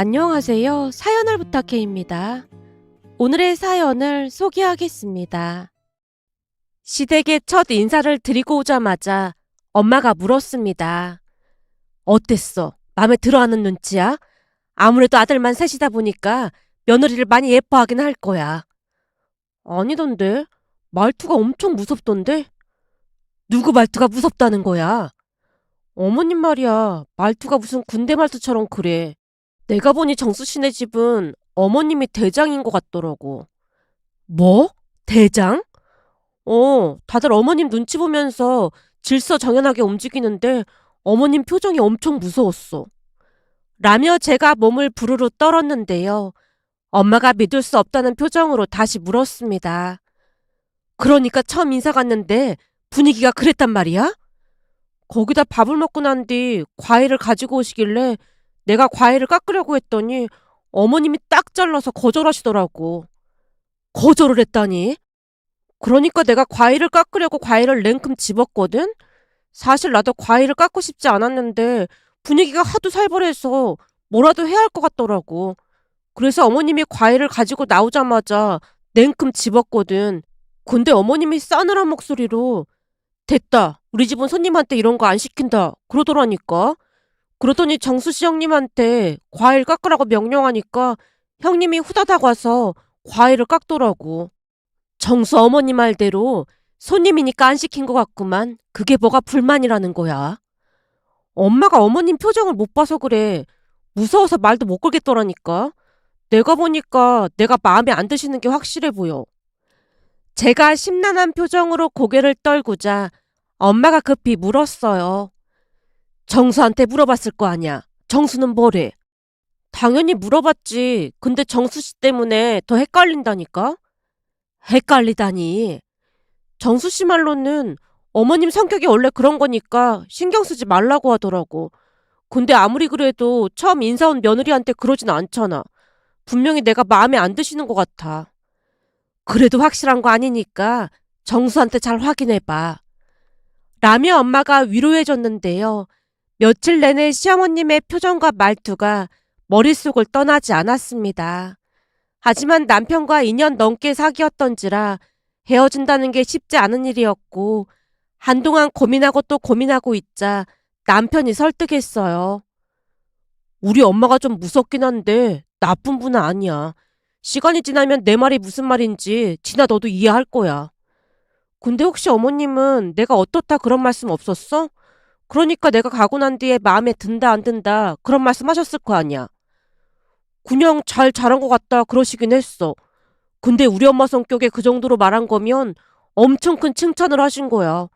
안녕하세요. 사연을 부탁해입니다. 오늘의 사연을 소개하겠습니다. 시댁에 첫 인사를 드리고 오자마자 엄마가 물었습니다. 어땠어? 마음에 들어 하는 눈치야? 아무래도 아들만 셋이다 보니까 며느리를 많이 예뻐하긴 할 거야. 아니던데. 말투가 엄청 무섭던데? 누구 말투가 무섭다는 거야? 어머님 말이야. 말투가 무슨 군대 말투처럼 그래. 내가 보니 정수 씨네 집은 어머님이 대장인 것 같더라고. 뭐? 대장? 어, 다들 어머님 눈치 보면서 질서정연하게 움직이는데 어머님 표정이 엄청 무서웠어. 라며 제가 몸을 부르르 떨었는데요. 엄마가 믿을 수 없다는 표정으로 다시 물었습니다. 그러니까 처음 인사 갔는데 분위기가 그랬단 말이야? 거기다 밥을 먹고 난 뒤 과일을 가지고 오시길래 내가 과일을 깎으려고 했더니 어머님이 딱 잘라서 거절하시더라고. 거절을 했다니? 그러니까 내가 과일을 깎으려고 과일을 냉큼 집었거든? 사실 나도 과일을 깎고 싶지 않았는데 분위기가 하도 살벌해서 뭐라도 해야 할 것 같더라고. 그래서 어머님이 과일을 가지고 나오자마자 냉큼 집었거든. 근데 어머님이 싸늘한 목소리로 됐다. 우리 집은 손님한테 이런 거 안 시킨다. 그러더라니까. 그러더니 정수씨 형님한테 과일 깎으라고 명령하니까 형님이 후다닥 와서 과일을 깎더라고. 정수 어머니 말대로 손님이니까 안 시킨 것 같구만. 그게 뭐가 불만이라는 거야. 엄마가 어머님 표정을 못 봐서 그래. 무서워서 말도 못 걸겠더라니까. 내가 보니까 내가 마음에 안 드시는 게 확실해 보여. 제가 심란한 표정으로 고개를 떨구자 엄마가 급히 물었어요. 정수한테 물어봤을 거 아니야. 정수는 뭐래? 당연히 물어봤지. 근데 정수 씨 때문에 더 헷갈린다니까? 헷갈리다니. 정수 씨 말로는 어머님 성격이 원래 그런 거니까 신경 쓰지 말라고 하더라고. 근데 아무리 그래도 처음 인사 온 며느리한테 그러진 않잖아. 분명히 내가 마음에 안 드시는 것 같아. 그래도 확실한 거 아니니까 정수한테 잘 확인해봐. 라며 엄마가 위로해줬는데요. 며칠 내내 시어머님의 표정과 말투가 머릿속을 떠나지 않았습니다. 하지만 남편과 2년 넘게 사귀었던지라 헤어진다는 게 쉽지 않은 일이었고 한동안 고민하고 또 고민하고 있자 남편이 설득했어요. 우리 엄마가 좀 무섭긴 한데 나쁜 분은 아니야. 시간이 지나면 내 말이 무슨 말인지 지나 너도 이해할 거야. 근데 혹시 어머님은 내가 어떻다 그런 말씀 없었어? 그러니까 내가 가고 난 뒤에 마음에 든다 안 든다 그런 말씀 하셨을 거 아니야. 그냥 잘 자란 것 같다 그러시긴 했어. 근데 우리 엄마 성격에 그 정도로 말한 거면 엄청 큰 칭찬을 하신 거야.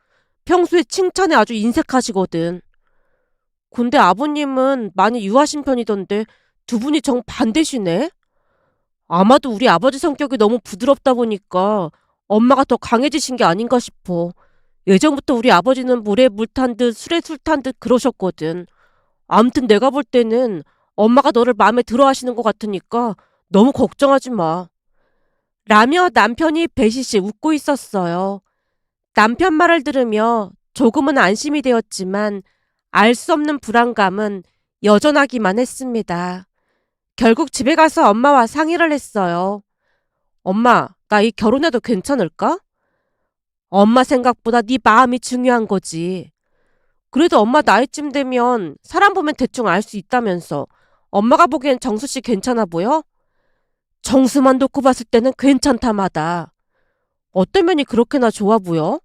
평소에 칭찬에 아주 인색하시거든. 근데 아버님은 많이 유하신 편이던데 두 분이 정반대시네? 아마도 우리 아버지 성격이 너무 부드럽다 보니까 엄마가 더 강해지신 게 아닌가 싶어. 예전부터 우리 아버지는 물에 물 탄 듯 술에 술 탄 듯 그러셨거든. 암튼 내가 볼 때는 엄마가 너를 마음에 들어 하시는 것 같으니까 너무 걱정하지 마. 라며 남편이 배시시 웃고 있었어요. 남편 말을 들으며 조금은 안심이 되었지만 알 수 없는 불안감은 여전하기만 했습니다. 결국 집에 가서 엄마와 상의를 했어요. 엄마, 나 이 결혼해도 괜찮을까? 엄마 생각보다 네 마음이 중요한 거지. 그래도 엄마 나이쯤 되면 사람 보면 대충 알 수 있다면서. 엄마가 보기엔 정수 씨 괜찮아 보여? 정수만 놓고 봤을 때는 괜찮다마다. 어떤 면이 그렇게나 좋아 보여?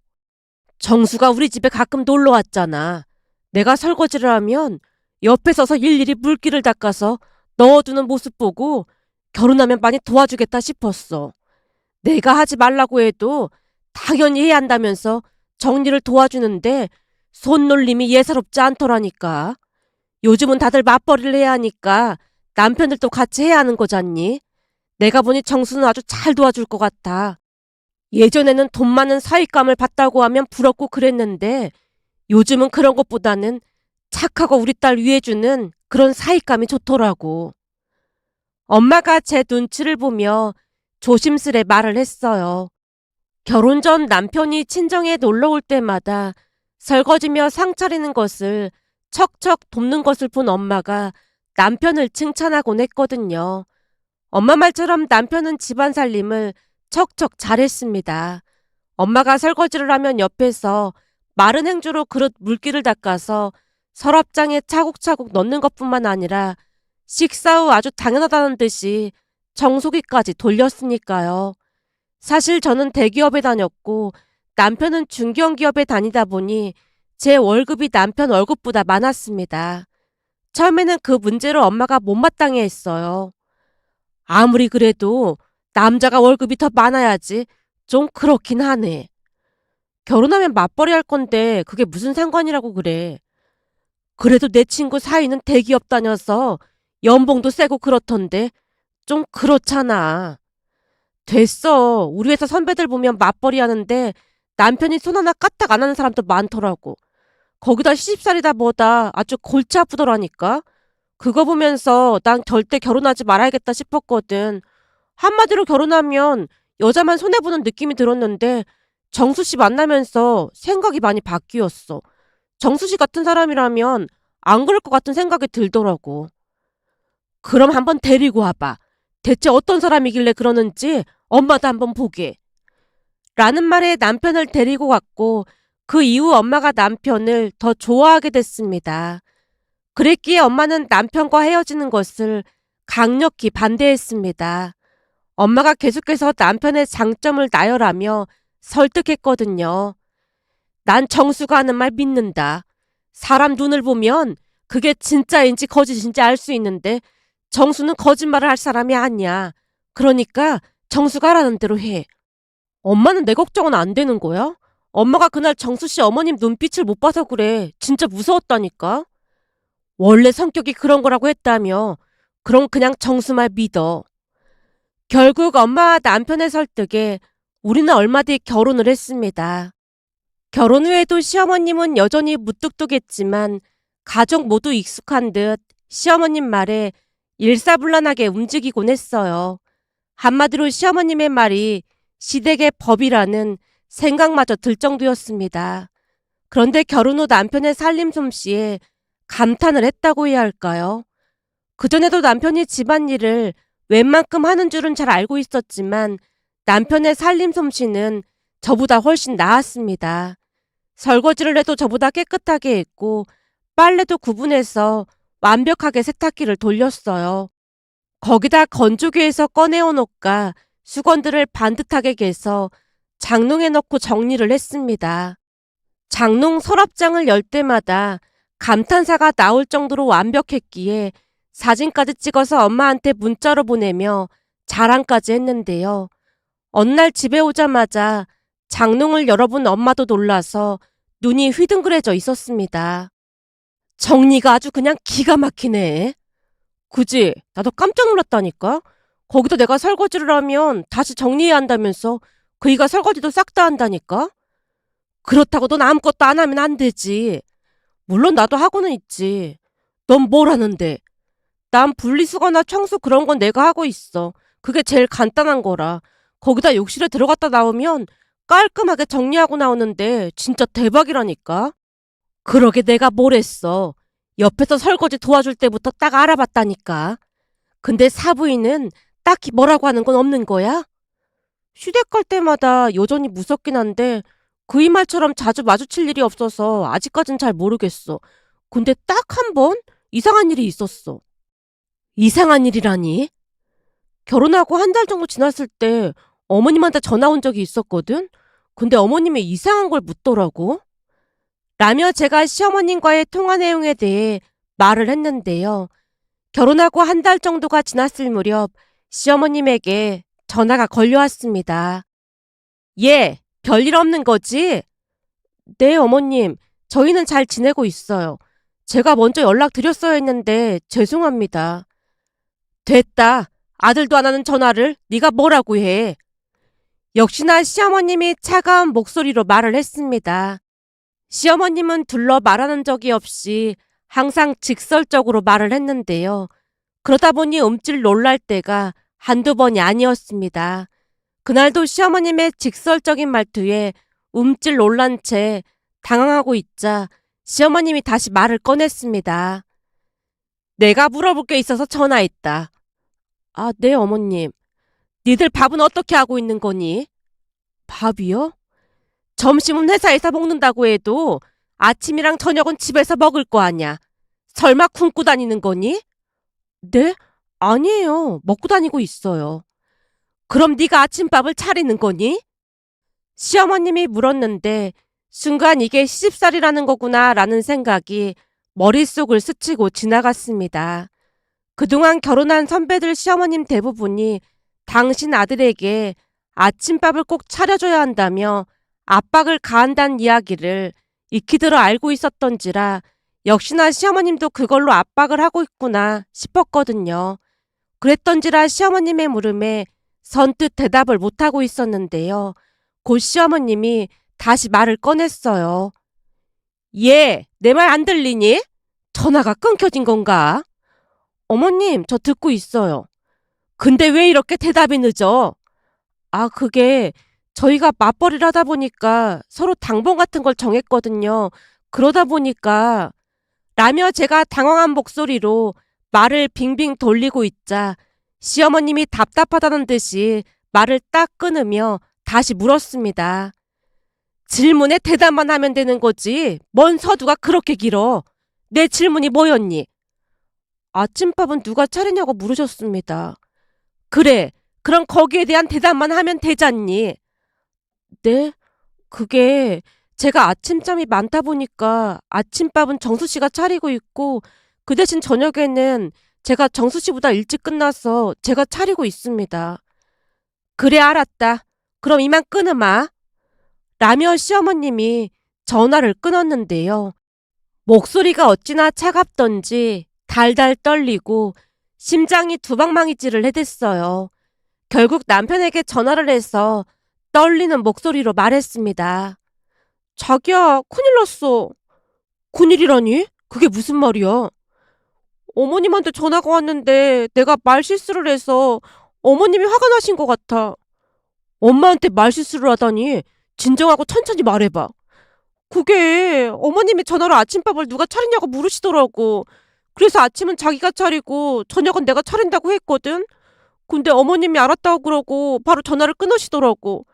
정수가 우리 집에 가끔 놀러 왔잖아. 내가 설거지를 하면 옆에 서서 일일이 물기를 닦아서 넣어두는 모습 보고 결혼하면 많이 도와주겠다 싶었어. 내가 하지 말라고 해도 당연히 해야 한다면서 정리를 도와주는데 손놀림이 예사롭지 않더라니까. 요즘은 다들 맞벌이를 해야 하니까 남편들도 같이 해야 하는 거잖니. 내가 보니 정수는 아주 잘 도와줄 것 같아. 예전에는 돈 많은 사윗감을 받다고 하면 부럽고 그랬는데 요즘은 그런 것보다는 착하고 우리 딸 위해주는 그런 사윗감이 좋더라고. 엄마가 제 눈치를 보며 조심스레 말을 했어요. 결혼 전 남편이 친정에 놀러 올 때마다 설거지며 상 차리는 것을 척척 돕는 것을 본 엄마가 남편을 칭찬하곤 했거든요. 엄마 말처럼 남편은 집안 살림을 척척 잘했습니다. 엄마가 설거지를 하면 옆에서 마른 행주로 그릇 물기를 닦아서 서랍장에 차곡차곡 넣는 것뿐만 아니라 식사 후 아주 당연하다는 듯이 정수기까지 돌렸으니까요. 사실 저는 대기업에 다녔고 남편은 중견기업에 다니다 보니 제 월급이 남편 월급보다 많았습니다. 처음에는 그 문제로 엄마가 못마땅해 했어요. 아무리 그래도 남자가 월급이 더 많아야지 좀 그렇긴 하네. 결혼하면 맞벌이 할 건데 그게 무슨 상관이라고 그래. 그래도 내 친구 사위는 대기업 다녀서 연봉도 세고 그렇던데 좀 그렇잖아. 됐어. 우리 회사 선배들 보면 맞벌이 하는데 남편이 손 하나 까딱 안 하는 사람도 많더라고. 거기다 시집살이다 뭐다 아주 골치 아프더라니까. 그거 보면서 난 절대 결혼하지 말아야겠다 싶었거든. 한마디로 결혼하면 여자만 손해보는 느낌이 들었는데 정수 씨 만나면서 생각이 많이 바뀌었어. 정수 씨 같은 사람이라면 안 그럴 것 같은 생각이 들더라고. 그럼 한번 데리고 와봐. 대체 어떤 사람이길래 그러는지 엄마도 한번 보게. 라는 말에 남편을 데리고 갔고 그 이후 엄마가 남편을 더 좋아하게 됐습니다. 그랬기에 엄마는 남편과 헤어지는 것을 강력히 반대했습니다. 엄마가 계속해서 남편의 장점을 나열하며 설득했거든요. 난 정수가 하는 말 믿는다. 사람 눈을 보면 그게 진짜인지 거짓인지 알 수 있는데 정수는 거짓말을 할 사람이 아니야. 그러니까 정수가 하라는 대로 해. 엄마는 내 걱정은 안 되는 거야? 엄마가 그날 정수 씨 어머님 눈빛을 못 봐서 그래. 진짜 무서웠다니까. 원래 성격이 그런 거라고 했다며. 그럼 그냥 정수 말 믿어. 결국 엄마와 남편의 설득에 우리는 얼마 뒤 결혼을 했습니다. 결혼 후에도 시어머님은 여전히 무뚝뚝했지만 가족 모두 익숙한 듯 시어머님 말에 일사불란하게 움직이곤 했어요. 한마디로 시어머님의 말이 시댁의 법이라는 생각마저 들 정도였습니다. 그런데 결혼 후 남편의 살림 솜씨에 감탄을 했다고 해야 할까요? 그전에도 남편이 집안일을 웬만큼 하는 줄은 잘 알고 있었지만 남편의 살림 솜씨는 저보다 훨씬 나았습니다. 설거지를 해도 저보다 깨끗하게 했고 빨래도 구분해서 완벽하게 세탁기를 돌렸어요. 거기다 건조기에서 꺼내온 옷과 수건들을 반듯하게 개서 장롱에 넣고 정리를 했습니다. 장롱 서랍장을 열 때마다 감탄사가 나올 정도로 완벽했기에 사진까지 찍어서 엄마한테 문자로 보내며 자랑까지 했는데요. 어느 날 집에 오자마자 장롱을 열어본 엄마도 놀라서 눈이 휘둥그레져 있었습니다. 정리가 아주 그냥 기가 막히네. 그지? 나도 깜짝 놀랐다니까? 거기다 내가 설거지를 하면 다시 정리해야 한다면서 그이가 설거지도 싹 다 한다니까? 그렇다고 넌 아무것도 안 하면 안 되지. 물론 나도 하고는 있지. 넌 뭘 하는데? 난 분리수거나 청소 그런 건 내가 하고 있어. 그게 제일 간단한 거라. 거기다 욕실에 들어갔다 나오면 깔끔하게 정리하고 나오는데 진짜 대박이라니까? 그러게 내가 뭘 했어. 옆에서 설거지 도와줄 때부터 딱 알아봤다니까. 근데 사부인은 딱히 뭐라고 하는 건 없는 거야? 시댁 갈 때마다 여전히 무섭긴 한데 그이 말처럼 자주 마주칠 일이 없어서 아직까진 잘 모르겠어. 근데 딱 한 번 이상한 일이 있었어. 이상한 일이라니? 결혼하고 한 달 정도 지났을 때 어머님한테 전화 온 적이 있었거든? 근데 어머님이 이상한 걸 묻더라고. 라며 제가 시어머님과의 통화 내용에 대해 말을 했는데요. 결혼하고 한 달 정도가 지났을 무렵 시어머님에게 전화가 걸려왔습니다. 예, 별일 없는 거지? 네, 어머님. 저희는 잘 지내고 있어요. 제가 먼저 연락드렸어야 했는데 죄송합니다. 됐다. 아들도 안 하는 전화를 네가 뭐라고 해. 역시나 시어머님이 차가운 목소리로 말을 했습니다. 시어머님은 둘러 말하는 적이 없이 항상 직설적으로 말을 했는데요. 그러다 보니 움찔 놀랄 때가 한두 번이 아니었습니다. 그날도 시어머님의 직설적인 말투에 움찔 놀란 채 당황하고 있자 시어머님이 다시 말을 꺼냈습니다. 내가 물어볼 게 있어서 전화했다. 아, 네, 어머님. 니들 밥은 어떻게 하고 있는 거니? 밥이요? 점심은 회사에서 먹는다고 해도 아침이랑 저녁은 집에서 먹을 거 아냐. 설마 굶고 다니는 거니? 네? 아니에요. 먹고 다니고 있어요. 그럼 네가 아침밥을 차리는 거니? 시어머님이 물었는데 순간 이게 시집살이라는 거구나 라는 생각이 머릿속을 스치고 지나갔습니다. 그동안 결혼한 선배들 시어머님 대부분이 당신 아들에게 아침밥을 꼭 차려줘야 한다며 압박을 가한다는 이야기를 익히 들어 알고 있었던지라 역시나 시어머님도 그걸로 압박을 하고 있구나 싶었거든요. 그랬던지라 시어머님의 물음에 선뜻 대답을 못하고 있었는데요. 곧 시어머님이 다시 말을 꺼냈어요. 얘, 내말 안 들리니? 전화가 끊겨진 건가? 어머님, 저 듣고 있어요. 근데 왜 이렇게 대답이 늦어? 아, 그게 저희가 맞벌이를 하다 보니까 서로 당번 같은 걸 정했거든요. 그러다 보니까 라며 제가 당황한 목소리로 말을 빙빙 돌리고 있자 시어머님이 답답하다는 듯이 말을 딱 끊으며 다시 물었습니다. 질문에 대답만 하면 되는 거지. 뭔 서두가 그렇게 길어. 내 질문이 뭐였니? 아침밥은 누가 차리냐고 물으셨습니다. 그래. 그럼 거기에 대한 대답만 하면 되잖니. 네? 그게 제가 아침잠이 많다 보니까 아침밥은 정수 씨가 차리고 있고 그 대신 저녁에는 제가 정수 씨보다 일찍 끝나서 제가 차리고 있습니다. 그래 알았다. 그럼 이만 끊으마. 라며 시어머님이 전화를 끊었는데요. 목소리가 어찌나 차갑던지 달달 떨리고 심장이 두방망이질을 해댔어요. 결국 남편에게 전화를 해서 떨리는 목소리로 말했습니다. 자기야, 큰일 났어. 큰일이라니? 그게 무슨 말이야? 어머님한테 전화가 왔는데 내가 말 실수를 해서 어머님이 화가 나신 것 같아. 엄마한테 말 실수를 하다니 진정하고 천천히 말해봐. 그게 어머님이 전화로 아침밥을 누가 차리냐고 물으시더라고. 그래서 아침은 자기가 차리고 저녁은 내가 차린다고 했거든. 근데 어머님이 알았다고 그러고 바로 전화를 끊으시더라고.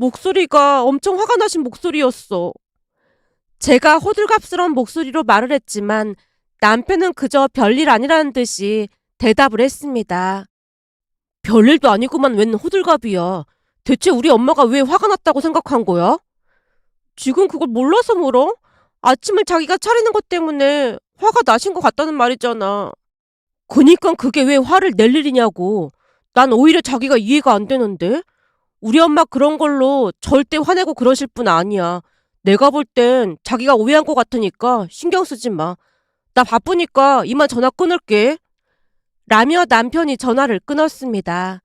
목소리가 엄청 화가 나신 목소리였어. 제가 호들갑스러운 목소리로 말을 했지만 남편은 그저 별일 아니라는 듯이 대답을 했습니다. 별일도 아니구만 웬 호들갑이야. 대체 우리 엄마가 왜 화가 났다고 생각한 거야? 지금 그걸 몰라서 물어? 아침을 자기가 차리는 것 때문에 화가 나신 것 같다는 말이잖아. 그니까 그게 왜 화를 낼 일이냐고. 난 오히려 자기가 이해가 안 되는데? 우리 엄마 그런 걸로 절대 화내고 그러실 분 아니야. 내가 볼 땐 자기가 오해한 것 같으니까 신경 쓰지 마. 나 바쁘니까 이만 전화 끊을게. 라며 남편이 전화를 끊었습니다.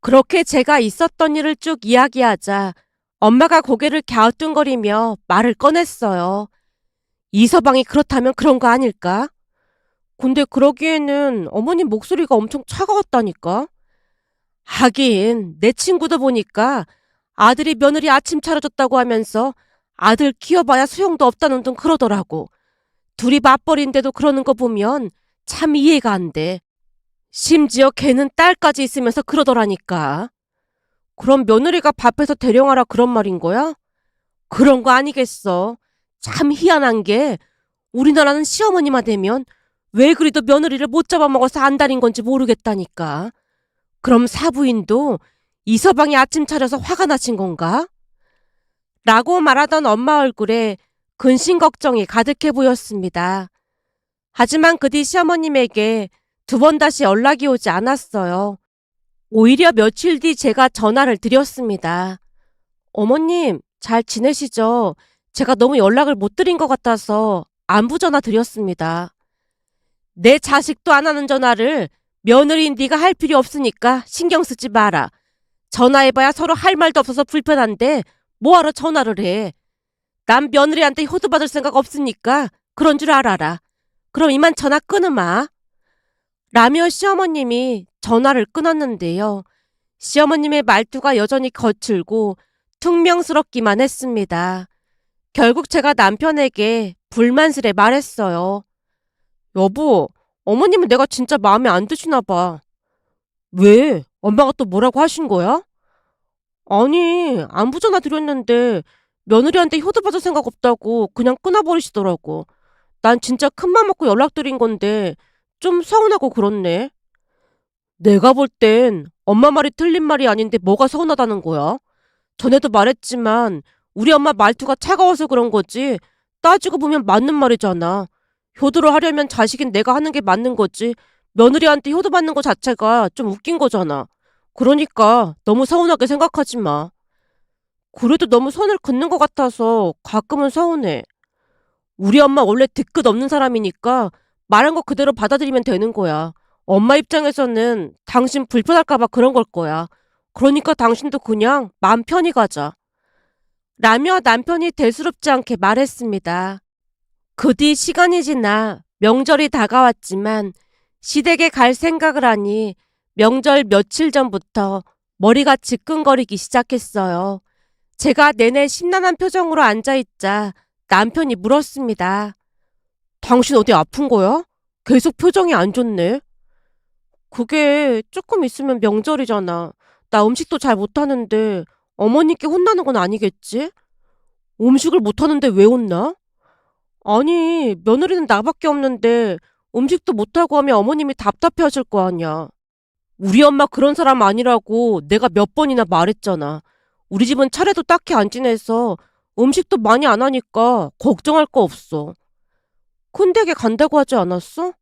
그렇게 제가 있었던 일을 쭉 이야기하자 엄마가 고개를 갸우뚱거리며 말을 꺼냈어요. 이 서방이 그렇다면 그런 거 아닐까? 근데 그러기에는 어머님 목소리가 엄청 차가웠다니까? 하긴 내 친구도 보니까 아들이 며느리 아침 차려줬다고 하면서 아들 키워봐야 소용도 없다는 둥 그러더라고. 둘이 맞벌인데도 그러는 거 보면 참 이해가 안 돼. 심지어 걔는 딸까지 있으면서 그러더라니까. 그럼 며느리가 밥해서 대령하라 그런 말인 거야? 그런 거 아니겠어. 참 희한한 게 우리나라는 시어머니만 되면 왜 그리도 며느리를 못 잡아먹어서 안달인 건지 모르겠다니까. 그럼 사부인도 이 서방이 아침 차려서 화가 나신 건가? 라고 말하던 엄마 얼굴에 근심 걱정이 가득해 보였습니다. 하지만 그 뒤 시어머님에게 두 번 다시 연락이 오지 않았어요. 오히려 며칠 뒤 제가 전화를 드렸습니다. 어머님, 잘 지내시죠? 제가 너무 연락을 못 드린 것 같아서 안부 전화 드렸습니다. 내 자식도 안 하는 전화를 며느리인 네가 할 필요 없으니까 신경 쓰지 마라. 전화해봐야 서로 할 말도 없어서 불편한데 뭐하러 전화를 해. 난 며느리한테 효도받을 생각 없으니까 그런 줄 알아라. 그럼 이만 전화 끊으마. 라며 시어머님이 전화를 끊었는데요. 시어머님의 말투가 여전히 거칠고 퉁명스럽기만 했습니다. 결국 제가 남편에게 불만스레 말했어요. 여보, 어머님은 내가 진짜 마음에 안 드시나 봐. 왜? 엄마가 또 뭐라고 하신 거야? 아니, 안부 전화 드렸는데 며느리한테 효도받을 생각 없다고 그냥 끊어버리시더라고. 난 진짜 큰맘 먹고 연락드린 건데 좀 서운하고 그렇네. 내가 볼 땐 엄마 말이 틀린 말이 아닌데 뭐가 서운하다는 거야? 전에도 말했지만 우리 엄마 말투가 차가워서 그런 거지. 따지고 보면 맞는 말이잖아. 효도를 하려면 자식인 내가 하는 게 맞는 거지. 며느리한테 효도받는 거 자체가 좀 웃긴 거잖아. 그러니까 너무 서운하게 생각하지 마. 그래도 너무 선을 긋는 것 같아서 가끔은 서운해. 우리 엄마 원래 뒤끝 없는 사람이니까 말한 거 그대로 받아들이면 되는 거야. 엄마 입장에서는 당신 불편할까봐 그런 걸 거야. 그러니까 당신도 그냥 마음 편히 가자. 라며 남편이 대수롭지 않게 말했습니다. 그 뒤 시간이 지나 명절이 다가왔지만 시댁에 갈 생각을 하니 명절 며칠 전부터 머리가 지끈거리기 시작했어요. 제가 내내 심란한 표정으로 앉아있자 남편이 물었습니다. 당신 어디 아픈 거야? 계속 표정이 안 좋네. 그게 조금 있으면 명절이잖아. 나 음식도 잘 못하는데 어머니께 혼나는 건 아니겠지? 음식을 못하는데 왜 혼나? 아니, 며느리는 나밖에 없는데 음식도 못하고 하면 어머님이 답답해 하실 거 아니야. 우리 엄마 그런 사람 아니라고 내가 몇 번이나 말했잖아. 우리 집은 차례도 딱히 안 지내서 음식도 많이 안 하니까 걱정할 거 없어. 큰 댁에 간다고 하지 않았어?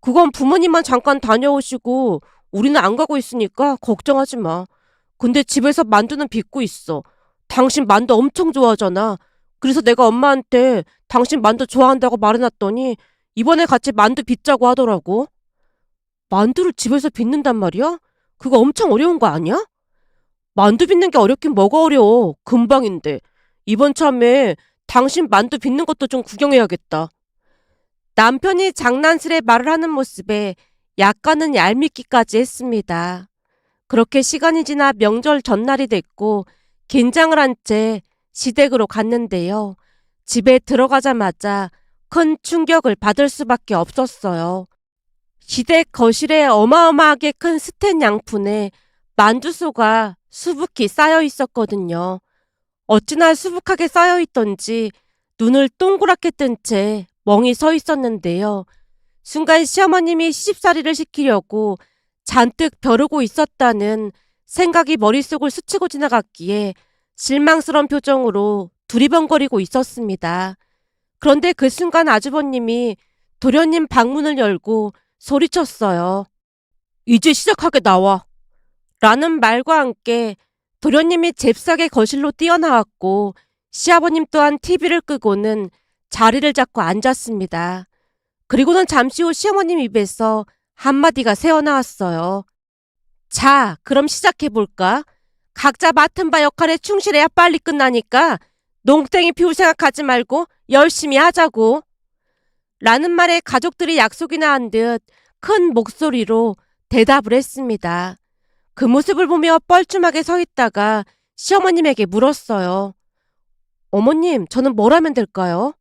그건 부모님만 잠깐 다녀오시고 우리는 안 가고 있으니까 걱정하지 마. 근데 집에서 만두는 빚고 있어. 당신 만두 엄청 좋아하잖아. 그래서 내가 엄마한테 당신 만두 좋아한다고 말해놨더니 이번에 같이 만두 빚자고 하더라고. 만두를 집에서 빚는단 말이야? 그거 엄청 어려운 거 아니야? 만두 빚는 게 어렵긴 뭐가 어려워. 금방인데. 이번 참에 당신 만두 빚는 것도 좀 구경해야겠다. 남편이 장난스레 말을 하는 모습에 약간은 얄밉기까지 했습니다. 그렇게 시간이 지나 명절 전날이 됐고 긴장을 한 채 시댁으로 갔는데요. 집에 들어가자마자 큰 충격을 받을 수밖에 없었어요. 시댁 거실에 어마어마하게 큰 스텐 양푼에 만두소가 수북히 쌓여 있었거든요. 어찌나 수북하게 쌓여 있던지 눈을 동그랗게 뜬 채 멍이 서 있었는데요. 순간 시어머님이 시집살이를 시키려고 잔뜩 벼르고 있었다는 생각이 머릿속을 스치고 지나갔기에 실망스러운 표정으로 두리번거리고 있었습니다. 그런데 그 순간 아주버님이 도련님 방문을 열고 소리쳤어요. 이제 시작하게 나와. 라는 말과 함께 도련님이 잽싸게 거실로 뛰어나왔고 시아버님 또한 TV를 끄고는 자리를 잡고 앉았습니다. 그리고는 잠시 후 시어머님 입에서 한마디가 새어나왔어요. 자, 그럼 시작해볼까? 각자 맡은 바 역할에 충실해야 빨리 끝나니까 농땡이 피울 생각하지 말고 열심히 하자고. 라는 말에 가족들이 약속이나 한 듯 큰 목소리로 대답을 했습니다. 그 모습을 보며 뻘쭘하게 서 있다가 시어머님에게 물었어요. 어머님, 저는 뭘 하면 될까요?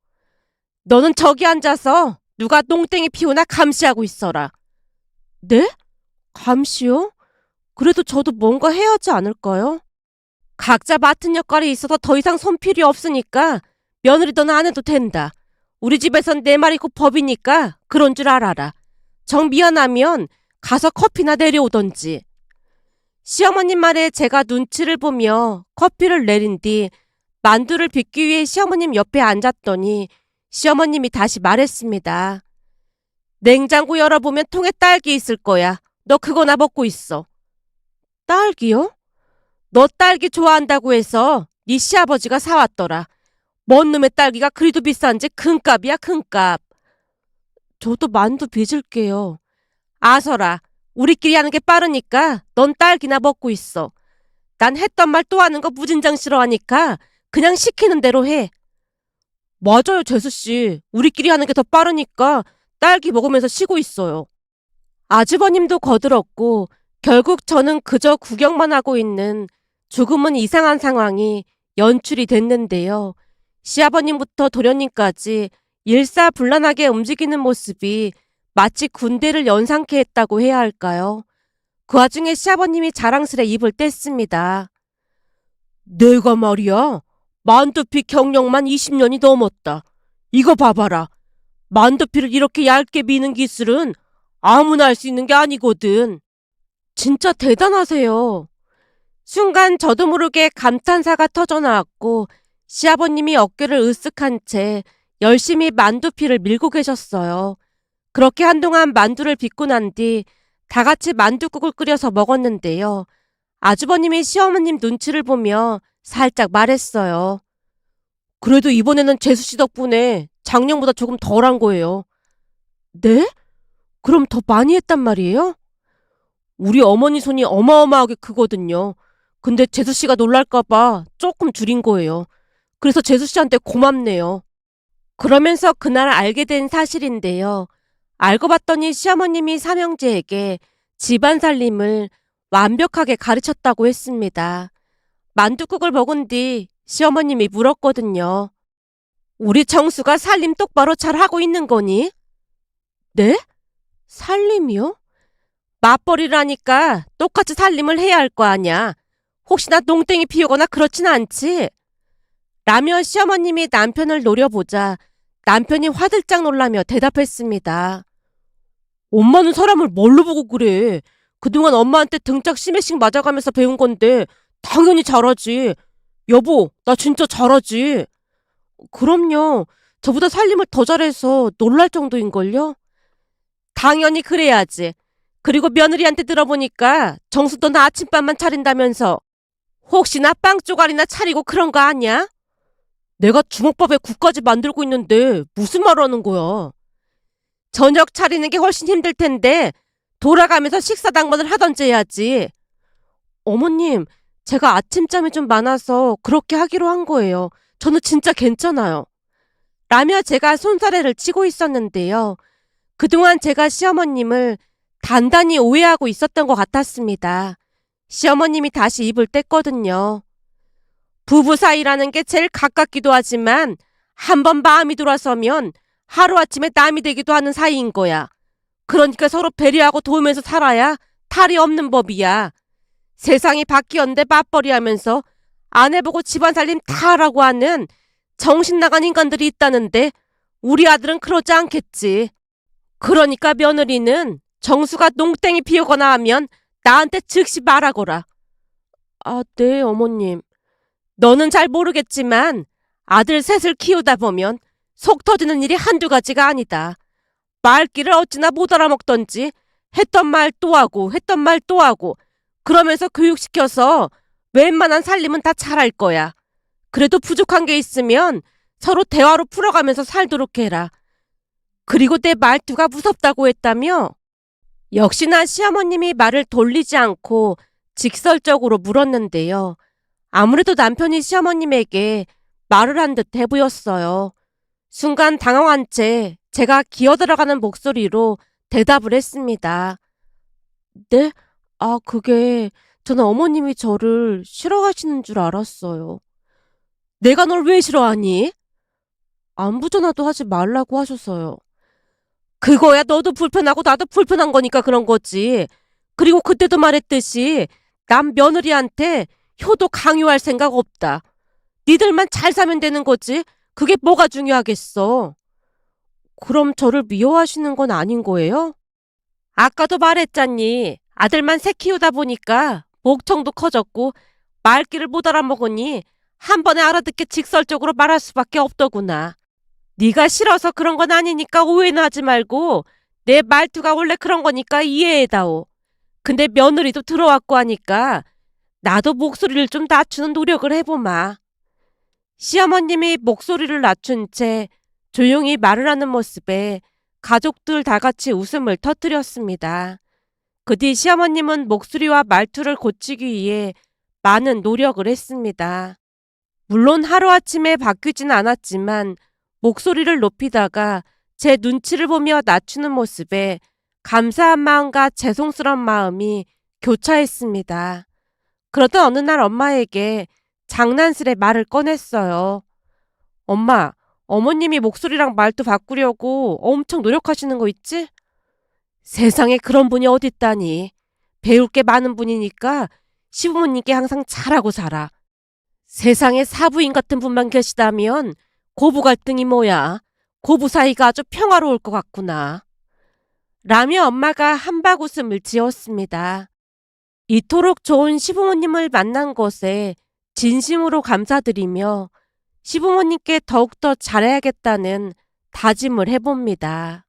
너는 저기 앉아서 누가 똥땡이 피우나 감시하고 있어라. 네? 감시요? 그래도 저도 뭔가 해야 하지 않을까요? 각자 맡은 역할이 있어서 더 이상 손필이 없으니까 며느리 너는 안 해도 된다. 우리 집에선 내 말이 곧 법이니까 그런 줄 알아라. 정 미안하면 가서 커피나 내려오던지. 시어머님 말에 제가 눈치를 보며 커피를 내린 뒤 만두를 빚기 위해 시어머님 옆에 앉았더니 시어머님이 다시 말했습니다. 냉장고 열어보면 통에 딸기 있을 거야. 너 그거나 먹고 있어. 딸기요? 너 딸기 좋아한다고 해서 네 시아버지가 사왔더라. 뭔 놈의 딸기가 그리도 비싼지 큰값이야 큰값. 저도 만두 빚을게요. 아서라. 우리끼리 하는 게 빠르니까 넌 딸기나 먹고 있어. 난 했던 말 또 하는 거 무진장 싫어하니까 그냥 시키는 대로 해. 맞아요, 재수씨. 우리끼리 하는 게 더 빠르니까 딸기 먹으면서 쉬고 있어요. 아주버님도 거들었고 결국 저는 그저 구경만 하고 있는 조금은 이상한 상황이 연출이 됐는데요. 시아버님부터 도련님까지 일사불란하게 움직이는 모습이 마치 군대를 연상케 했다고 해야 할까요? 그 와중에 시아버님이 자랑스레 입을 뗐습니다. 내가 말이야. 만두피 경력만 20년이 넘었다. 이거 봐봐라. 만두피를 이렇게 얇게 미는 기술은 아무나 할 수 있는 게 아니거든. 진짜 대단하세요. 순간 저도 모르게 감탄사가 터져나왔고 시아버님이 어깨를 으쓱한 채 열심히 만두피를 밀고 계셨어요. 그렇게 한동안 만두를 빚고 난 뒤 다 같이 만두국을 끓여서 먹었는데요. 아주버님이 시어머님 눈치를 보며 살짝 말했어요. 그래도 이번에는 재수 씨 덕분에 작년보다 조금 덜 한 거예요. 네? 그럼 더 많이 했단 말이에요? 우리 어머니 손이 어마어마하게 크거든요. 근데 재수 씨가 놀랄까봐 조금 줄인 거예요. 그래서 재수 씨한테 고맙네요. 그러면서 그날 알게 된 사실인데요. 알고 봤더니 시어머님이 삼형제에게 집안 살림을 완벽하게 가르쳤다고 했습니다. 만두국을 먹은 뒤 시어머님이 물었거든요. 우리 정수가 살림 똑바로 잘 하고 있는 거니? 네? 살림이요? 맞벌이라니까 똑같이 살림을 해야 할 거 아냐. 혹시나 농땡이 피우거나 그렇진 않지? 라며 시어머님이 남편을 노려보자 남편이 화들짝 놀라며 대답했습니다. 엄마는 사람을 뭘로 보고 그래? 그동안 엄마한테 등짝 심해씩 맞아가면서 배운 건데 당연히 잘하지. 여보, 나 진짜 잘하지. 그럼요. 저보다 살림을 더 잘해서 놀랄 정도인걸요? 당연히 그래야지. 그리고 며느리한테 들어보니까 정수도 나 아침밥만 차린다면서 혹시나 빵 쪼가리나 차리고 그런 거 아니야? 내가 주먹밥에 국까지 만들고 있는데 무슨 말 하는 거야? 저녁 차리는 게 훨씬 힘들 텐데 돌아가면서 식사 당번을 하던지 해야지. 어머님, 제가 아침잠이 좀 많아서 그렇게 하기로 한 거예요. 저는 진짜 괜찮아요. 라며 제가 손사래를 치고 있었는데요. 그동안 제가 시어머님을 단단히 오해하고 있었던 것 같았습니다. 시어머님이 다시 입을 뗐거든요. 부부 사이라는 게 제일 가깝기도 하지만 한 번 마음이 돌아서면 하루아침에 남이 되기도 하는 사이인 거야. 그러니까 서로 배려하고 도우면서 살아야 탈이 없는 법이야. 세상이 바뀌었는데 맞벌이 하면서 아내 보고 집안 살림 다 하라고 하는 정신 나간 인간들이 있다는데 우리 아들은 그러지 않겠지. 그러니까 며느리는 정수가 농땡이 피우거나 하면 나한테 즉시 말하거라. 아, 네, 어머님. 너는 잘 모르겠지만 아들 셋을 키우다 보면 속 터지는 일이 한두 가지가 아니다. 말귀를 어찌나 못 알아먹던지 했던 말 또 하고 했던 말 또 하고 그러면서 교육시켜서 웬만한 살림은 다 잘할 거야. 그래도 부족한 게 있으면 서로 대화로 풀어가면서 살도록 해라. 그리고 내 말투가 무섭다고 했다며? 역시나 시어머님이 말을 돌리지 않고 직설적으로 물었는데요. 아무래도 남편이 시어머님에게 말을 한 듯 해 보였어요. 순간 당황한 채 제가 기어 들어가는 목소리로 대답을 했습니다. 네? 아, 그게 저는 어머님이 저를 싫어하시는 줄 알았어요. 내가 널 왜 싫어하니? 안부 전화도 하지 말라고 하셔서요. 그거야 너도 불편하고 나도 불편한 거니까 그런 거지. 그리고 그때도 말했듯이 남 며느리한테 효도 강요할 생각 없다. 니들만 잘 사면 되는 거지. 그게 뭐가 중요하겠어. 그럼 저를 미워하시는 건 아닌 거예요? 아까도 말했잖니. 아들만 새 키우다 보니까 목청도 커졌고 말귀를 못 알아먹으니 한 번에 알아듣게 직설적으로 말할 수밖에 없더구나. 네가 싫어서 그런 건 아니니까 오해는 하지 말고 내 말투가 원래 그런 거니까 이해해다오. 근데 며느리도 들어왔고 하니까 나도 목소리를 좀 낮추는 노력을 해보마. 시어머님이 목소리를 낮춘 채 조용히 말을 하는 모습에 가족들 다 같이 웃음을 터뜨렸습니다. 그 뒤 시어머님은 목소리와 말투를 고치기 위해 많은 노력을 했습니다. 물론 하루아침에 바뀌진 않았지만 목소리를 높이다가 제 눈치를 보며 낮추는 모습에 감사한 마음과 죄송스러운 마음이 교차했습니다. 그러던 어느 날 엄마에게 장난스레 말을 꺼냈어요. 엄마, 어머님이 목소리랑 말도 바꾸려고 엄청 노력하시는 거 있지? 세상에 그런 분이 어딨다니. 배울 게 많은 분이니까 시부모님께 항상 잘하고 살아. 세상에 사부인 같은 분만 계시다면 고부 갈등이 뭐야. 고부 사이가 아주 평화로울 것 같구나. 라며 엄마가 한박 웃음을 지었습니다. 이토록 좋은 시부모님을 만난 것에 진심으로 감사드리며 시부모님께 더욱더 잘해야겠다는 다짐을 해봅니다.